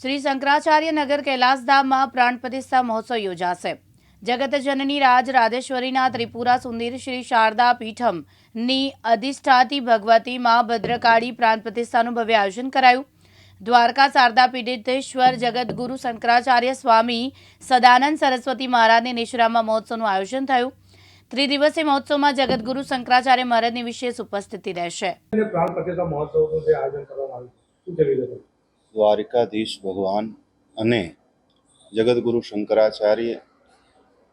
શ્રી શંકરાચાર્ય નગર કૈલાસધામમાં પ્રાણ પ્રતિષ્ઠા મહોત્સવ યોજાશે. જગતજનની રાજ રાજેશ્વરીના ત્રિપુરા સુંદર શ્રી શારદા પીઠમની અધિષ્ઠાતી ભગવતી મા ભદ્રકાળી પ્રાણ પ્રતિષ્ઠાનું ભવ્ય આયોજન કરાયું. દ્વારકા શારદા પીડિતેશ્વર જગતગુરુ શંકરાચાર્ય સ્વામી સદાનંદ સરસ્વતી મહારાજની નિશ્રામાં મહોત્સવનું આયોજન થયું. ત્રિદિવસીય મહોત્સવમાં જગતગુરુ શંકરાચાર્ય મહારાજની વિશેષ ઉપસ્થિતિ રહેશે. પ્રાણ પ્રતિષ્ઠા મહોત્સવનું આયોજન કરવામાં આવ્યું દ્વારિકાધીશ ભગવાન અને જગદગુરુ શંકરાચાર્ય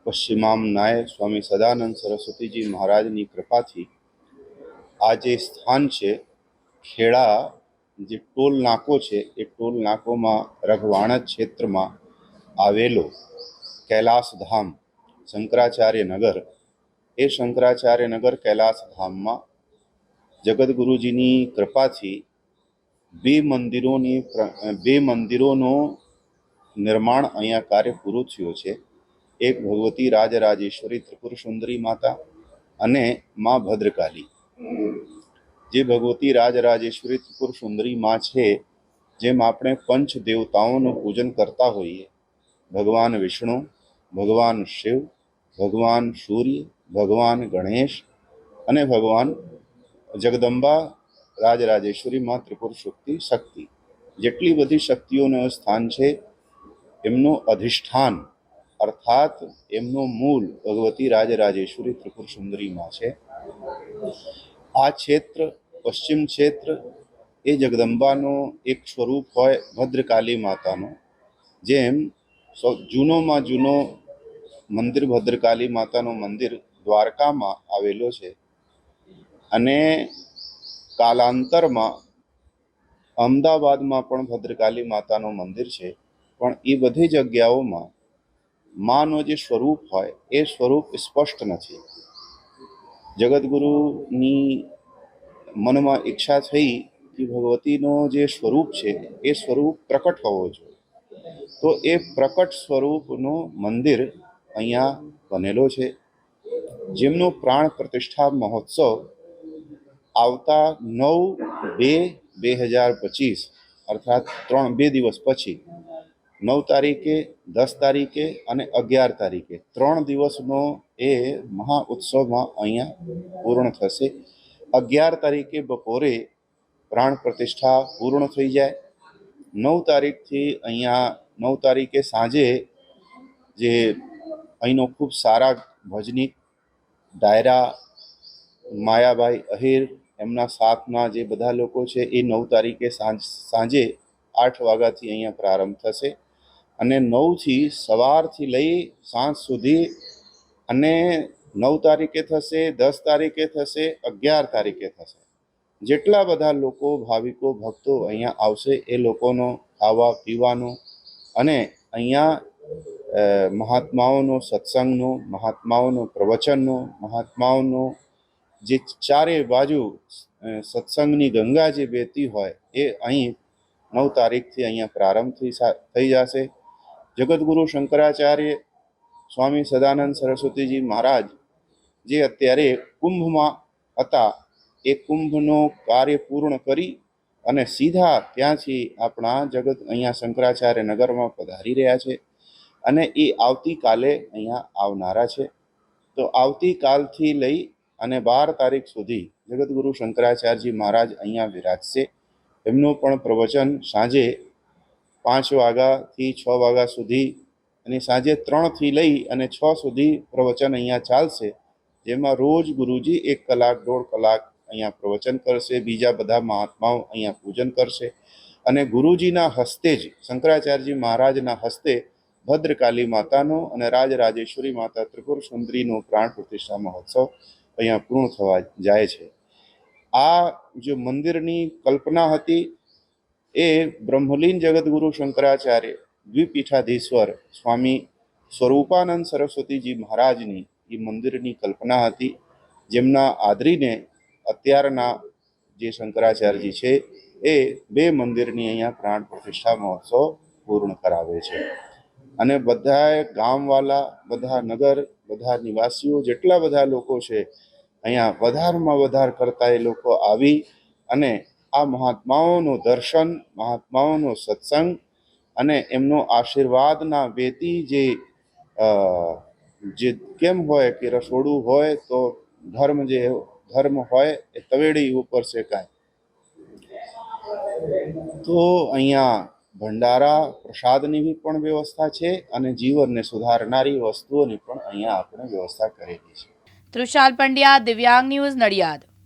પશ્ચિમામનાય સ્વામી સદાનંદ સરસ્વતીજી મહારાજની કૃપાથી આ જે સ્થાન છે, ખેડા, જે ટોલ નાકો છે, એ ટોલ નાકોમાં રઘવાણા ક્ષેત્રમાં આવેલો કૈલાસધામ શંકરાચાર્ય નગર એ શંકરાચાર્ય નગર કૈલાસધામમાં જગદગુરુજીની કૃપાથી બે મંદિરોની બે મંદિરોનો નિર્માણ અહીંયા કાર્ય પૂરું થયું છે. એક ભગવતી રાજરાજેશ્વરી ત્રિપુર સુંદરી માતા અને મા ભદ્રકાલી. જે ભગવતી રાજરાજેશ્વરી ત્રિપુર સુંદરી મા છે, જેમ આપણે પંચ દેવતાઓનું પૂજન કરતા હોઈએ, ભગવાન વિષ્ણુ, ભગવાન શિવ, ભગવાન સૂર્ય, ભગવાન ગણેશ અને ભગવાન જગદંબા રાજરાજેશ્વરી માં ત્રિપુર શક્તિ શક્તિ. જેટલી બધી શક્તિઓનું સ્થાન છે, એમનું અધિષ્ઠાન, અર્થાત એમનું મૂળ ભગવતી રાજરાજેશ્વરી ત્રિપુર સુંદરીમાં છે. આ ક્ષેત્ર, પશ્ચિમ ક્ષેત્ર, એ જગદંબાનો એક સ્વરૂપ હોય ભદ્રકાલી માતાનો, જેમ જૂનોમાં જૂનો મંદિર ભદ્રકાલી માતાનું મંદિર દ્વારકામાં આવેલો છે. અને કાલાંતરમાં અમદાવાદમાં પણ ભદ્રકાલી માતાનું મંદિર છે, પણ એ બધી જગ્યાઓમાં માનો જે સ્વરૂપ હોય, એ સ્વરૂપ સ્પષ્ટ નથી. જગતગુરુની મનમાં ઈચ્છા થઈ કે ભગવતીનો જે સ્વરૂપ છે, એ સ્વરૂપ પ્રકટ હોવો જોઈએ. તો એ પ્રકટ સ્વરૂપનું મંદિર અહીંયા બનેલો છે. જેમનો પ્રાણ પ્રતિષ્ઠા મહોત્સવ આવતા નવ બે બે હજાર પચીસ, અર્થાત ત્રણ બે દિવસ પછી, નવ તારીખે, દસ તારીખે અને અગિયાર તારીખે, ત્રણ દિવસનો એ મહા ઉત્સવમાં અહીંયા પૂર્ણ થશે. અગિયાર તારીખે બપોરે પ્રાણ પ્રતિષ્ઠા પૂર્ણ થઈ જાય. નવ તારીખથી અહીંયા, નવ તારીખે સાંજે જે અહીંનો ખૂબ સારા ભજની, ડાયરા માયાભાઈ અહિર એમના સાથના જે બધા લોકો છે એ નવ તારીખે સાંજ, સાંજે આઠ વાગ્યાથી અહીંયા પ્રારંભ થશે. અને નવથી સવારથી લઈ સાંજ સુધી અને નવ તારીખે થશે, દસ તારીખે થશે, અગિયાર તારીખે થશે. જેટલા બધા લોકો, ભાવિકો, ભક્તો અહીંયા આવશે એ લોકોનો ખાવા, પીવાનો અને અહીંયા મહાત્માઓનો સત્સંગનો, મહાત્માઓનો પ્રવચનનો, મહાત્માઓનો જે ચારે બાજુ સત્સંગની ગંગા જે વહેતી હોય એ અહીં નવ તારીખથી અહીંયા પ્રારંભ થઈ જશે. જગતગુરુ શંકરાચાર્ય સ્વામી સદાનંદ સરસ્વતીજી મહારાજ જે અત્યારે કુંભમાં હતા, એ કુંભનો કાર્ય પૂર્ણ કરી અને સીધા ત્યાંથી આપણા જગત અહીંયા શંકરાચાર્ય નગરમાં પધારી રહ્યા છે અને એ આવતીકાલે અહીંયા આવનારા છે. તો આવતીકાલથી લઈ અને બાર તારીખ સુધી જગતગુરુ શંકરાચાર્યજી મહારાજ અહીંયા વિરાજશે. એમનું પણ પ્રવચન સાંજે પાંચ વાગ્યાથી છ વાગ્યા સુધી અને સાંજે ત્રણથી લઈ અને છ સુધી પ્રવચન અહીંયા ચાલશે. જેમાં રોજ ગુરુજી એક કલાક, દોઢ કલાક અહીંયા પ્રવચન કરશે. બીજા બધા મહાત્માઓ અહીંયા પૂજન કરશે. અને ગુરુજીના હસ્તે જ, શંકરાચાર્યજી મહારાજના હસ્તે ભદ્રકાલી માતાનો અને રાજરાજેશ્વરી માતા ત્રિપુર સુંદરીનો પ્રાણ પ્રતિષ્ઠા મહોત્સવ અહીંયા પૂર્ણ થવા જાય છે. આ જે મંદિરની કલ્પના હતી એ બ્રહ્મલીન જગતગુરુ શંકરાચાર્ય, દ્વિપીઠાધીશ્વર સ્વામી સ્વરૂપાનંદ સરસ્વતીજી મહારાજની એ મંદિરની કલ્પના હતી, જેમના આદરીને અત્યારના જે શંકરાચાર્યજી છે એ બે મંદિરની અહીંયા પ્રાણ પ્રતિષ્ઠા મહોત્સવ પૂર્ણ કરાવે છે. અને બધાએ ગામવાલા, બધા નગર, બધા નિવાસીઓ, જેટલા બધા લોકો છે, અહીંયા વધારમાં વધાર કરતા એ લોકો આવી અને આ મહાત્માઓનું દર્શન, મહાત્માઓનો સત્સંગ અને એમનો આશીર્વાદના વેતી જે જે કેમ હોય કે રસોડું હોય તો ધર્મ જે ધર્મ હોય એ તવેડી ઉપર શેકાય તો અહીંયા ભંડારા, પ્રસાદની પણ વ્યવસ્થા છે અને જીવનને સુધારનારી વસ્તુઓની પણ અહીંયા આપણે વ્યવસ્થા કરેલી છે. તૃષાલ પંડ્યા, દિવ્યાંગ ન્યૂઝ નડિયાદ.